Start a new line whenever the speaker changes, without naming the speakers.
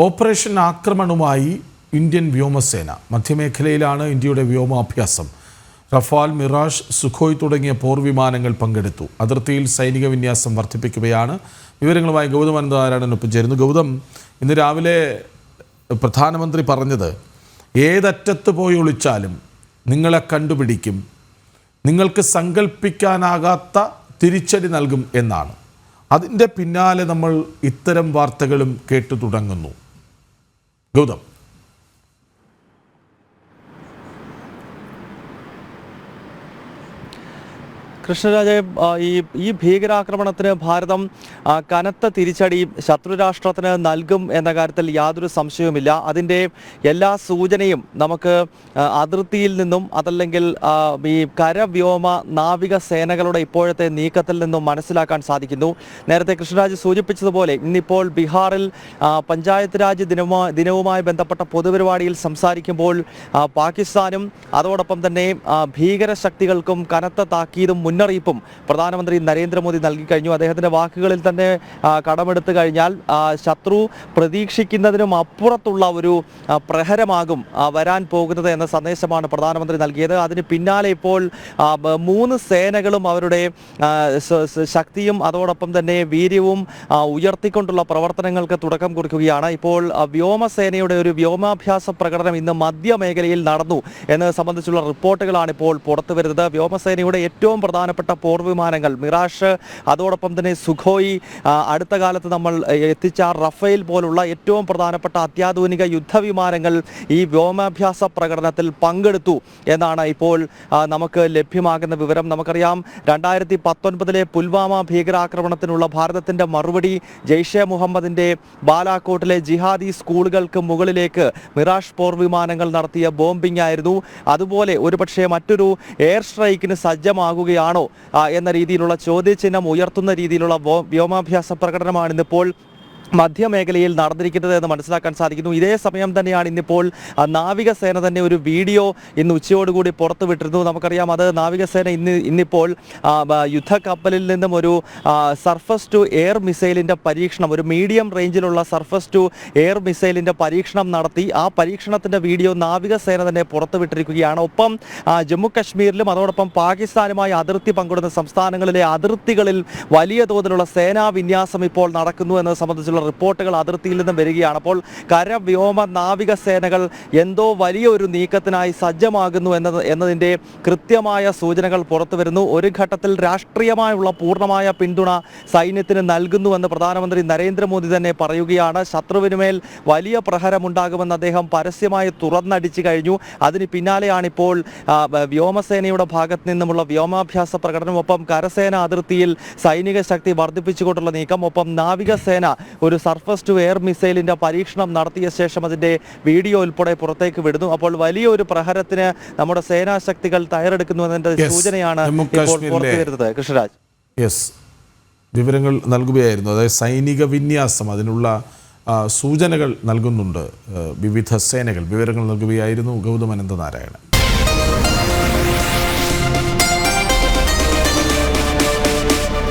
Operation ആക്രമണവുമായി Indian വ്യോമസേന മധ്യമേഖലയിലാണ് ഇന്ത്യയുടെ വ്യോമാഭ്യാസം. Rafale mirage Sukhoi തുടങ്ങിയ പോർവിമാനങ്ങൾ പങ്കെടുത്തു. അതിർത്തിയിൽ സൈനിക വിന്യാസം വർദ്ധിപ്പിക്കുകയാണ്. വിവരങ്ങളുമായി ഗൗതം അനന്തനാരായണൻ ഒപ്പം ചേരുന്നു. ഗൗതം ഇന്ന് രാവിലെ പ്രധാനമന്ത്രി പറഞ്ഞത് ഏതറ്റത്ത് പോയി ഒളിച്ചാലും നിങ്ങളെ കണ്ടുപിടിക്കും. നിങ്ങൾക്ക് സങ്കല്പിക്കാനാകാത്ത തിരിച്ചടി നൽകും എന്നാണ്. അതിന്റെ പിന്നാലെ നമ്മൾ ഇത്തരം വാർത്തകളും കേട്ടു തുടങ്ങുന്നു. ഗൗതം
കൃഷ്ണരാജ ഈ ഈ ഭീകരാക്രമണത്തിന് ഭാരതം കനത്ത തിരിച്ചടി ശത്രുരാഷ്ട്രത്തിന് നൽകും എന്ന കാര്യത്തിൽ യാതൊരു സംശയവുമില്ല. അതിന്റെ എല്ലാ സൂചനയും നമുക്ക് അതിർത്തിയിൽ നിന്നും അതല്ലെങ്കിൽ ഈ കരവ്യോമ നാവിക സേനകളുടെ ഇപ്പോഴത്തെ നീക്കത്തിൽ നിന്നും മനസ്സിലാക്കാൻ സാധിക്കുന്നു. നേരത്തെ കൃഷ്ണരാജ് സൂചിപ്പിച്ചതുപോലെ ഇന്നിപ്പോൾ ബീഹാറിൽ പഞ്ചായത്ത് രാജ് ദിനവുമാ ദിനവുമായി ബന്ധപ്പെട്ട പൊതുപരിപാടിയിൽ സംസാരിക്കുമ്പോൾ പാകിസ്ഥാനും അതോടൊപ്പം തന്നെ ഭീകര ശക്തികൾക്കും കനത്ത താക്കീതും മുന്നറിയിപ്പും പ്രധാനമന്ത്രി നരേന്ദ്രമോദി നൽകി കഴിഞ്ഞു അദ്ദേഹത്തിന്റെ വാക്കുകളിൽ തന്നെ കടമെടുത്തു കഴിഞ്ഞാൽ ശത്രു പ്രതീക്ഷിക്കുന്നതിനും അപ്പുറത്തുള്ള ഒരു പ്രഹരമാകും വരാൻ പോകുന്നത് എന്ന സന്ദേശമാണ് പ്രധാനമന്ത്രി നൽകിയത്. അതിന് പിന്നാലെ ഇപ്പോൾ മൂന്ന് സേനകളും അവരുടെ ശക്തിയും അതോടൊപ്പം തന്നെ വീര്യവും ഉയർത്തിക്കൊണ്ടുള്ള പ്രവർത്തനങ്ങൾക്ക് തുടക്കം കുറിക്കുകയാണ്. ഇപ്പോൾ വ്യോമസേനയുടെ ഒരു വ്യോമാഭ്യാസ പ്രകടനം ഇന്ന് മധ്യമേഖലയിൽ നടന്നു എന്നത് സംബന്ധിച്ചുള്ള റിപ്പോർട്ടുകളാണ് ഇപ്പോൾ പുറത്തു വരുന്നത് വ്യോമസേനയുടെ ഏറ്റവും പ്രധാനപ്പെട്ട പോർവിമാനങ്ങൾ. മിറാഷ് അതോടൊപ്പം തന്നെ സുഖോയി അടുത്ത കാലത്ത് നമ്മൾ എത്തിച്ച റഫേൽ പോലുള്ള ഏറ്റവും പ്രധാനപ്പെട്ട അത്യാധുനിക യുദ്ധവിമാനങ്ങൾ ഈ വ്യോമാഭ്യാസ പ്രകടനത്തിൽ പങ്കെടുത്തു എന്നാണ് ഇപ്പോൾ നമുക്ക് ലഭ്യമാകുന്ന വിവരം. നമുക്കറിയാം രണ്ടായിരത്തി പത്തൊൻപതിലെ പുൽവാമ ഭീകരാക്രമണത്തിനുള്ള ഭാരതത്തിന്റെ മറുപടി ജെയ്ഷെ മുഹമ്മദിന്റെ ബാലാക്കോട്ടിലെ ജിഹാദി സ്കൂളുകൾക്ക് മുകളിലേക്ക് മിറാഷ് പോർ വിമാനങ്ങൾ നടത്തിയ ബോംബിംഗ് ആയിരുന്നു. അതുപോലെ ഒരുപക്ഷെ മറ്റൊരു എയർ സ്ട്രൈക്കിന് സജ്ജമാകുകയാണോ ആ, എന്ന രീതിയിലുള്ള ചോദ്യചിഹ്നം ഉയർത്തുന്ന രീതിയിലുള്ള വ്യോമാഭ്യാസ പ്രകടനമാണ് ഇന്നിപ്പോൾ മധ്യമേഖലയിൽ നടന്നിരിക്കുന്നത് എന്ന് മനസ്സിലാക്കാൻ സാധിക്കുന്നു. ഇതേ സമയം തന്നെയാണ് ഇന്നിപ്പോൾ നാവികസേന തന്നെ ഒരു വീഡിയോ ഇന്ന് ഉച്ചയോടുകൂടി പുറത്തുവിട്ടിരുന്നു. നമുക്കറിയാം അത് നാവികസേന ഇന്ന് ഇന്നിപ്പോൾ യുദ്ധ കപ്പലിൽ യുദ്ധക്കപ്പലിൽ നിന്നും ഒരു സർഫസ് ടു എയർ മിസൈലിന്റെ പരീക്ഷണം ഒരു മീഡിയം റേഞ്ചിലുള്ള സർഫസ് ടു എയർ മിസൈലിന്റെ പരീക്ഷണം നടത്തി. ആ പരീക്ഷണത്തിന്റെ വീഡിയോ നാവികസേന തന്നെ പുറത്തുവിട്ടിരിക്കുകയാണ്. ഒപ്പം ജമ്മു കശ്മീരിലും അതോടൊപ്പം പാകിസ്ഥാനുമായി അതിർത്തി പങ്കിടുന്ന സംസ്ഥാനങ്ങളിലെ അതിർത്തികളിൽ വലിയ തോതിലുള്ള സേനാ വിന്യാസം ഇപ്പോൾ നടക്കുന്നു എന്നത് സംബന്ധിച്ചുള്ള റിപ്പോർട്ടുകൾ അതിർത്തിയിൽ നിന്നും വരികയാണ്. അപ്പോൾ കര വ്യോമ നാവിക സേനകൾ എന്തോ വലിയ ഒരു നീക്കത്തിനായി സജ്ജമാകുന്നു എന്നത് എന്നതിന്റെ കൃത്യമായ സൂചനകൾ പുറത്തു വരുന്നു. ഒരു ഘട്ടത്തിൽ രാഷ്ട്രീയമായുള്ള പൂർണമായ പിന്തുണ സൈന്യത്തിന് നൽകുന്നുവെന്ന് പ്രധാനമന്ത്രി നരേന്ദ്രമോദി തന്നെ പറയുകയാണ്. ശത്രുവിനുമേൽ വലിയ പ്രഹരമുണ്ടാകുമെന്ന് അദ്ദേഹം പരസ്യമായി തുറന്നടിച്ചു കഴിഞ്ഞു. അതിന് പിന്നാലെയാണിപ്പോൾ വ്യോമസേനയുടെ ഭാഗത്ത് നിന്നുമുള്ള വ്യോമാഭ്യാസ പ്രകടനം ഒപ്പം കരസേന അതിർത്തിയിൽ സൈനിക ശക്തി വർദ്ധിപ്പിച്ചുകൊണ്ടുള്ള നീക്കം ഒപ്പം നാവികസേന ഒരു സർഫസ് ടു എയർ മിസൈലിന്റെ പരീക്ഷണം നടത്തിയ ശേഷം അതിന്റെ വീഡിയോ ഉൾപ്പെടെ പുറത്തേക്ക് വിടുന്നു. അപ്പോൾ വലിയൊരു പ്രഹരത്തിന് നമ്മുടെ സേനാശക്തികൾ തയ്യാറെടുക്കുന്നു എന്നതിന്റെ സൂചനയാണ് ഇപ്പോൾ പുറത്തു വരുന്നത്. കൃഷ്ണരാജ്.
യെസ് വിവരങ്ങൾ നൽകുകയായിരുന്നു. അതായത് സൈനിക വിന്യാസം അതിനുള്ള സൂചനകൾ നൽകുന്നുണ്ട് വിവിധ സേനകൾ. വിവരങ്ങൾ നൽകുകയായിരുന്നു ഗൗതമനന്ദ അനന്തനാരായണൻ.